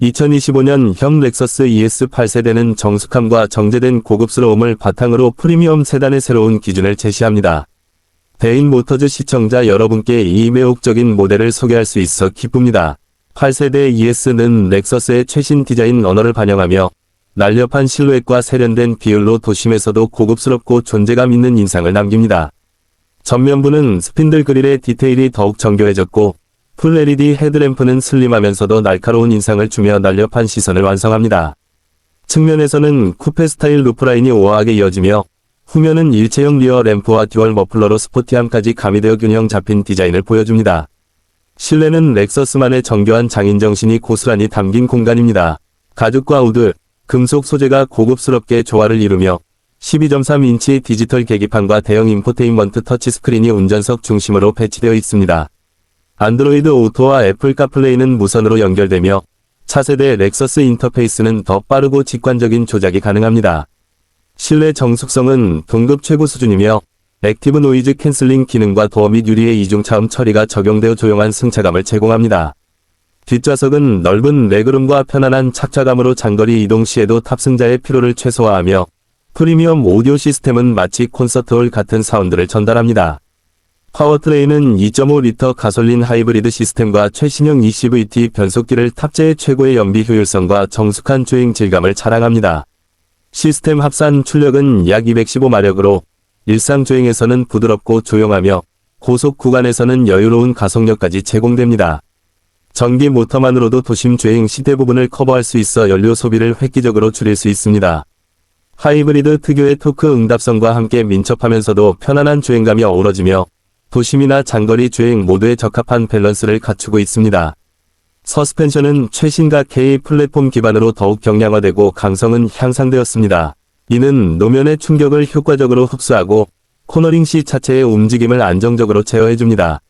2025년 형 렉서스 ES 8세대는 정숙함과 정제된 고급스러움을 바탕으로 프리미엄 세단의 새로운 기준을 제시합니다. 대인 모터즈 시청자 여러분께 이 매혹적인 모델을 소개할 수 있어 기쁩니다. 8세대 ES는 렉서스의 최신 디자인 언어를 반영하며 날렵한 실루엣과 세련된 비율로 도심에서도 고급스럽고 존재감 있는 인상을 남깁니다. 전면부는 스핀들 그릴의 디테일이 더욱 정교해졌고 풀 LED 헤드램프는 슬림하면서도 날카로운 인상을 주며 날렵한 시선을 완성합니다. 측면에서는 쿠페 스타일 루프라인이 우아하게 이어지며 후면은 일체형 리어 램프와 듀얼 머플러로 스포티함까지 가미되어 균형 잡힌 디자인을 보여줍니다. 실내는 렉서스만의 정교한 장인 정신이 고스란히 담긴 공간입니다. 가죽과 우드, 금속 소재가 고급스럽게 조화를 이루며 12.3인치 디지털 계기판과 대형 인포테인먼트 터치스크린이 운전석 중심으로 배치되어 있습니다. 안드로이드 오토와 애플 카플레이는 무선으로 연결되며 차세대 렉서스 인터페이스는 더 빠르고 직관적인 조작이 가능합니다. 실내 정숙성은 동급 최고 수준이며 액티브 노이즈 캔슬링 기능과 도어 및 유리의 이중 차음 처리가 적용되어 조용한 승차감을 제공합니다. 뒷좌석은 넓은 레그룸과 편안한 착좌감으로 장거리 이동 시에도 탑승자의 피로를 최소화하며 프리미엄 오디오 시스템은 마치 콘서트홀 같은 사운드를 전달합니다. 파워트레인은 2.5리터 가솔린 하이브리드 시스템과 최신형 ECVT 변속기를 탑재해 최고의 연비 효율성과 정숙한 주행 질감을 자랑합니다. 시스템 합산 출력은 약 215마력으로 일상 주행에서는 부드럽고 조용하며 고속 구간에서는 여유로운 가속력까지 제공됩니다. 전기 모터만으로도 도심 주행 시 대부분을 커버할 수 있어 연료 소비를 획기적으로 줄일 수 있습니다. 하이브리드 특유의 토크 응답성과 함께 민첩하면서도 편안한 주행감이 어우러지며 도심이나 장거리 주행 모두에 적합한 밸런스를 갖추고 있습니다. 서스펜션은 최신가 K 플랫폼 기반으로 더욱 경량화되고 강성은 향상되었습니다. 이는 노면의 충격을 효과적으로 흡수하고 코너링 시 차체의 움직임을 안정적으로 제어해줍니다.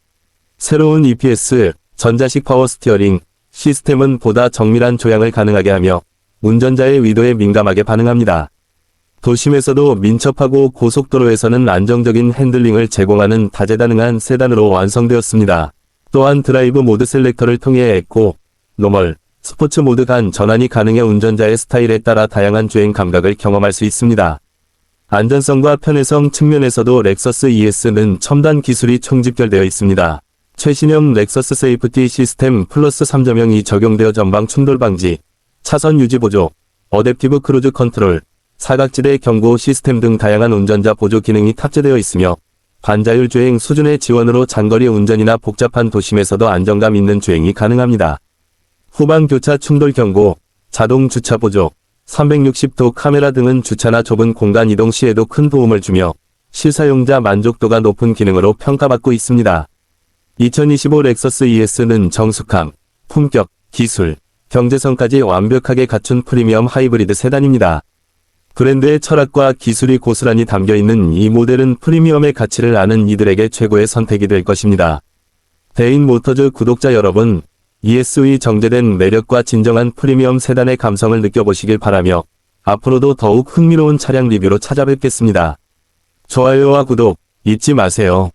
새로운 EPS, 전자식 파워 스티어링 시스템은 보다 정밀한 조향을 가능하게 하며 운전자의 위도에 민감하게 반응합니다. 도심에서도 민첩하고 고속도로에서는 안정적인 핸들링을 제공하는 다재다능한 세단으로 완성되었습니다. 또한 드라이브 모드 셀렉터를 통해 에코, 노멀, 스포츠 모드 간 전환이 가능해 운전자의 스타일에 따라 다양한 주행 감각을 경험할 수 있습니다. 안전성과 편의성 측면에서도 렉서스 ES는 첨단 기술이 총집결되어 있습니다. 최신형 렉서스 세이프티 시스템 플러스 3.0이 적용되어 전방 충돌 방지, 차선 유지 보조, 어댑티브 크루즈 컨트롤, 사각지대 경고 시스템 등 다양한 운전자 보조 기능이 탑재되어 있으며 반자율 주행 수준의 지원으로 장거리 운전이나 복잡한 도심에서도 안정감 있는 주행이 가능합니다. 후방 교차 충돌 경고, 자동 주차 보조, 360도 카메라 등은 주차나 좁은 공간 이동 시에도 큰 도움을 주며 실사용자 만족도가 높은 기능으로 평가받고 있습니다. 2025 렉서스 ES는 정숙함, 품격, 기술, 경제성까지 완벽하게 갖춘 프리미엄 하이브리드 세단입니다. 브랜드의 철학과 기술이 고스란히 담겨 있는 이 모델은 프리미엄의 가치를 아는 이들에게 최고의 선택이 될 것입니다. 대인 모터즈 구독자 여러분, ES의 정제된 매력과 진정한 프리미엄 세단의 감성을 느껴보시길 바라며 앞으로도 더욱 흥미로운 차량 리뷰로 찾아뵙겠습니다. 좋아요와 구독 잊지 마세요.